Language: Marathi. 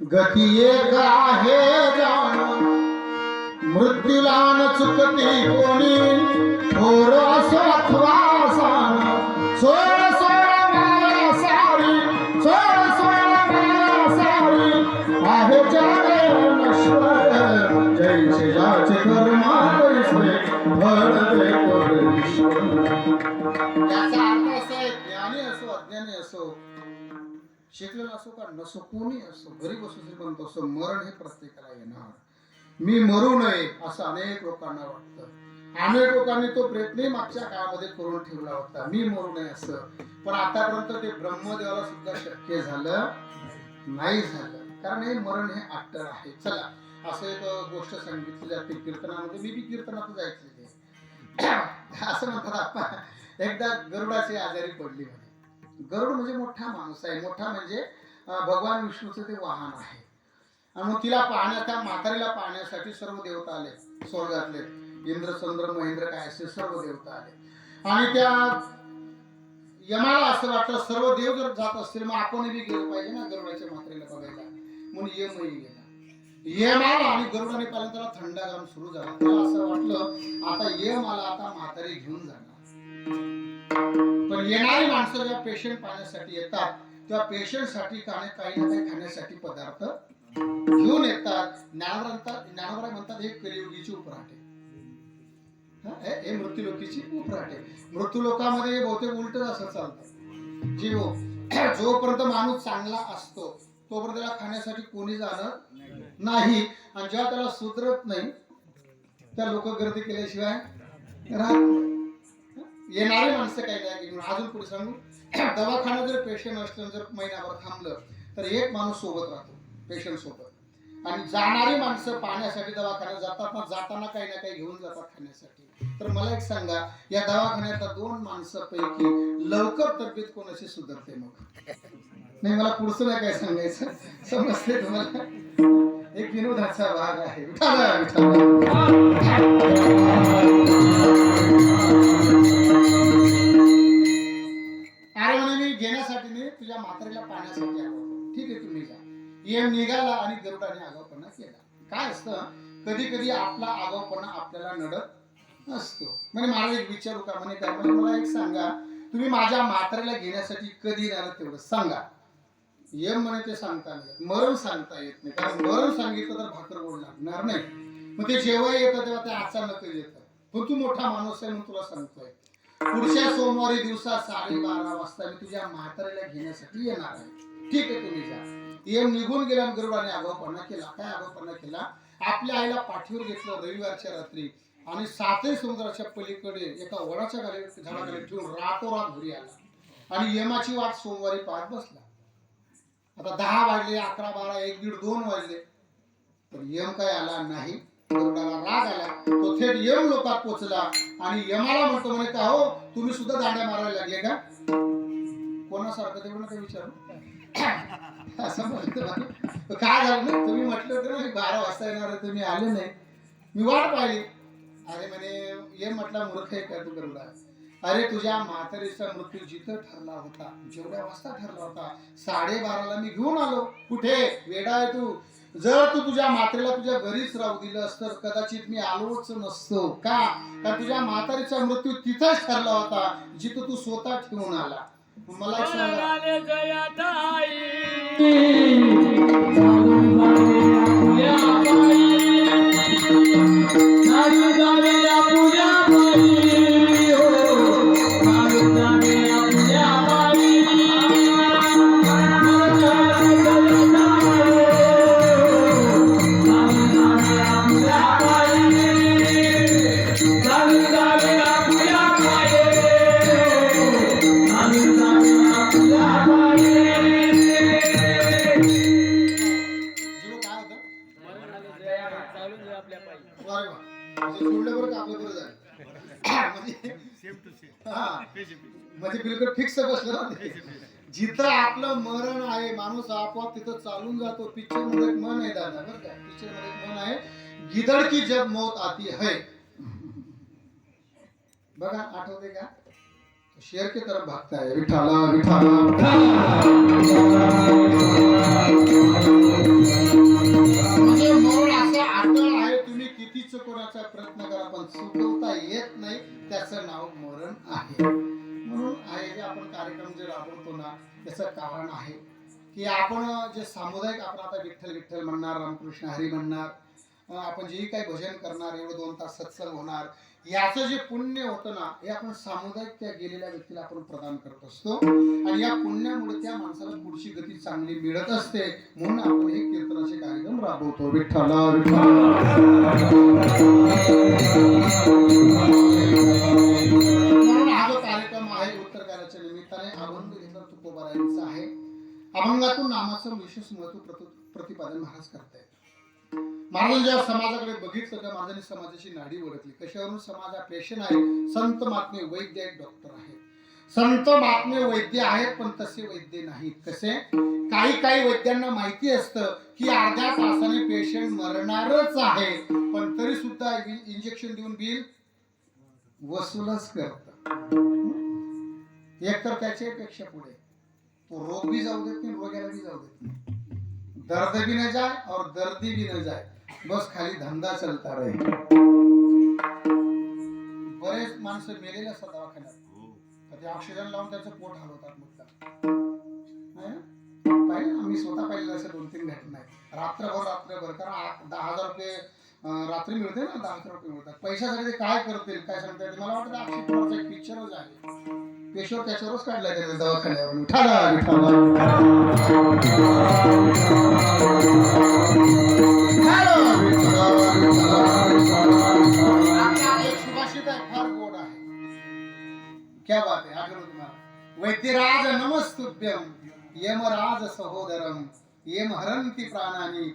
गती एक आहे मृत्यूला न चुकती कोणी थोर असो अथवा साण सोळ सोळ माया सारी सोळ सोळ माया सारी. आहे जग नश्वर जैसे जाचे कर्मा कैसे फळ ते परमेश्वर. याचा अर्थ असा आहे ज्ञानी असो अज्ञानी असो शिकलेला असो का नसो कोणी असो गरीब असो श्रीमंत असो मरण हे प्रत्येकाला येणार. मी मरू नये असं अनेक लोकांना वाटतं. अनेक लोकांनी तो प्रयत्न मागच्या काळामध्ये करून ठेवला होता. मी मरू नये असं. पण आतापर्यंत ते ब्रह्मदेवाला सुद्धा शक्य झालं नाही झालं. कारण हे मरण हे अट्टर आहे. चला असं एक गोष्ट सांगितली जाते कीर्तनामध्ये. मी बी कीर्तनातच ऐकलेली आहे. असं म्हणतात आपण. एकदा गरुडाची आजारी पडली म्हणे. गरुड म्हणजे मोठा माणूस आहे. मोठा म्हणजे भगवान विष्णूचं ते वाहन आहे. आणि मग तिला पाहण्या त्या म्हातारीला पाहण्यासाठी सर्व देवता आले. स्वर्गातले. इंद्र चंद्र महेंद्र काय असे सर्व देवता आले. आणि त्या यमाला असं वाटतं सर्व देव जर जात असतील मग आपण बी गेलो पाहिजे ना गरुडाच्या म्हातारीला बघायला. म्हणून यमही गेला यम आला आणि गरुडाने पाहिलं त्याला थंडागाम सुरू झाला. त्याला असं वाटलं आता यम आला आता म्हातारी घेऊन जाणार. पण येणारी माणसं जेव्हा पेशंट पाहण्यासाठी येतात तेव्हा पेशंटसाठी काही काही ना काही खाण्यासाठी पदार्थ घेऊन येतात. ज्ञानवर म्हणतात ज्ञानवर म्हणतात हे कलियुगीची उपराटे हे- मृत्यूलोकीची उपराटे मृत्यूलोकामध्ये मृत्यू लोकामध्ये बहुतेक उलट असं चालतं. जीव हो, जोपर्यंत माणूस चांगला असतो तोपर्यंत त्याला खाण्यासाठी कोणी जाणं नाही. आणि जेव्हा त्याला सुधरत नाही त्या लोक गर्दी केल्याशिवाय राहत नाही. येणारे माणसं काही नाही घेऊन अजून पुढे सांगू. दवाखाना जर पेशंट असलं जर महिनाभर थांबलं तर एक माणूस सोबत राहतो पेशंट सोबत. आणि जाणारी माणसं पाहण्यासाठी दवाखान्यात जातात ना जाताना काही ना काही घेऊन जातात खाण्यासाठी. तर मला एक सांगा या दवाखान्यात दोन माणसापैकी लवकर तब्येत कोणाशी सुधारते मग? नाही मला पुढचं नाही काय सांगायचं. समजते तुम्हाला? एक विनोदाचा भाग आहे. विठाला विठाला तुझ्या म्हातारीला पाहण्यासाठी आलो ठीक आहे तुम्ही जा. येम निघाला आणि गरुडाने आगावपणा केला. काय असतं? कधी कधी आपला आगावपणा आपल्याला नडत असतो. म्हणजे मला एक विचारू का म्हणे काय मला एक सांगा. तुम्ही माझ्या म्हातारीला घेण्यासाठी कधी येणार तेवढं सांगा. यम म्हणे ते सांगता नाही येत. मरण सांगता येत नाही. कारण मरण सांगितलं तर भाकर गोड लागणार नाही. मग ते जेव्हा येतं तेव्हा ते अचानक येतं. पण तू मोठा माणूस आहे म्हणून तुला सांगतोय. पुढच्या सोमवारी दिवसा साडेबारा वाजता मी तुझ्या म्हातारीला घेण्यासाठी येणार आहे. ठीक आहे तुम्ही जा. येम निघून गेला गरुडाने आगाऊपणा केला. काय आगाऊपणा केला? आपल्या आईला पाठीवर घेतलं रविवारच्या रात्री आणि सातही समुद्राच्या पलीकडे एका वडाच्या खाली झाडाखाली ठेवून रातोरात घरी आला. आणि यमाची वाट सोमवारी पाहत बसला. आता दहा वाजले अकरा बारा एक दीड दोन वाजले. तर यम काय आला नाही. गरुडाला राग आला तो थेट यम लोकात पोचला. आणि यमाला म्हणतो म्हणे का हो तुम्ही सुद्धा दांड्या मारायला लागले का? कोणासारखं तेवढं काय विचारू. असं म्हणतो. काय झालं ना तुम्ही म्हटलं होतं ना बारा वाजता येणार तुम्ही आले नाही. मी वाट पाहिली. अरे म्हणे ये म्हटला मूर्ख आहे का तू गरुडा? अरे तुझ्या म्हातारीचा मृत्यू जिथं ठरला होता जेवढ्या वाजता ठरला होता साडेबाराला मी घेऊन आलो. कुठे? वेडा आहे तू. जर तू तुझ्या मात्रेला तुझ्या घरीच राहू दिलंस तर कदाचित मी आलोच नसतो. का? कारण तुझ्या म्हातारीचा मृत्यू तिथंच ठरला होता जिथं तू स्वतः ठेवून आला. मला सांगा. सेम टू सेम म्हणजे बिलकुल फिक्स बसलं ना जिथं आपलं मरण आहे माणूस आपोआप तिथं चालून जातो. पिक्चरमध्ये मन आहे दादा बरं का? पिक्चरमध्ये मन आहे. गिदड की जब मौत आती है. बघा आठवते का? शेर के तरफ भागता है. विठाला विठाला विठाला. म्हणजे मौन असं आतळ आहे तुम्ही कितीच कोणाचा प्रयत्न करा पण सुटू येत नाही त्याचं नाव मरण आहे. म्हणून आहे हे आपण कार्यक्रम जे राबवतो ना त्याचं कारण आहे. की आपण जे सामुदायिक आपण आता विठ्ठल विठ्ठल म्हणणार रामकृष्ण हरी म्हणणार आपण जे काही भजन करणार एवढं दोन तास सत्संग होणार याचं जे पुण्य होतं ना हे आपण सामुदायिक त्या गेलेल्या व्यक्तीला आपण प्रदान करत असतो. आणि या पुण्यामुळे त्या माणसाला पुढची गती चांगली मिळत असते म्हणून आपण हे कीर्तनाचे कार्यक्रम राबवतो. विठ्ठल म्हणून हा जो कार्यक्रम आहे उत्तर कार्याच्या निमित्ताने अभंग घेतला तुकोबारायांचा आहे. अभंगातून नामाचं विशेष महत्त्व प्रतिपादन महाराज करतायत. महाराज जेव्हा समाजाकडे बघितलं त्या महाराजांनी समाजाची नाडी ओळखली. कशावरून समाज हा पेशन आहे? संत महात्मे वैद्य आहेत डॉक्टर आहेत. संत महात्मे वैद्य आहेत पण तसे वैद्य नाहीत. कसे? काही काही वैद्यांना माहिती असतं की अर्ध्या तासाने पेशंट मरणारच आहे. पण तरी सुद्धा इंजेक्शन देऊन बिल वसूलच करत. एक तर त्याच्यापेक्षा पुढे. तो रोग भी जाऊ देत नाही रोग्याला भी जाऊ देत नाही. दर्द भी न जाए और दर्दी भी न जाए बस खाली धंदा चलता रहे. बरेच माणसं मेलेले असतात दवाखान्यात. तर ते ऑक्सिजन लावून त्याचं पोट हलवतात मुद्दा? पाहिलं? मी स्वतः पाहिलेलं असं दोन तीन घटना आहे रात्रभर रात्रभर कारण दहा हजार रुपये रात्री मिळते ना दहा हजार रुपये मिळतात. पैशासाठी ते काय करतील काय सांगता येते मला वाटतं पिक्चरच आहे. पेशवर त्याच्यावरच काढला गेला दवाखान्यावर. विठाला फार गोड आहे. क्या बात आहे आठवलं तुम्हाला. वैद्यराज नमस्तुभ्यम यमराज सहोदरम यम हरंती प्राणानी।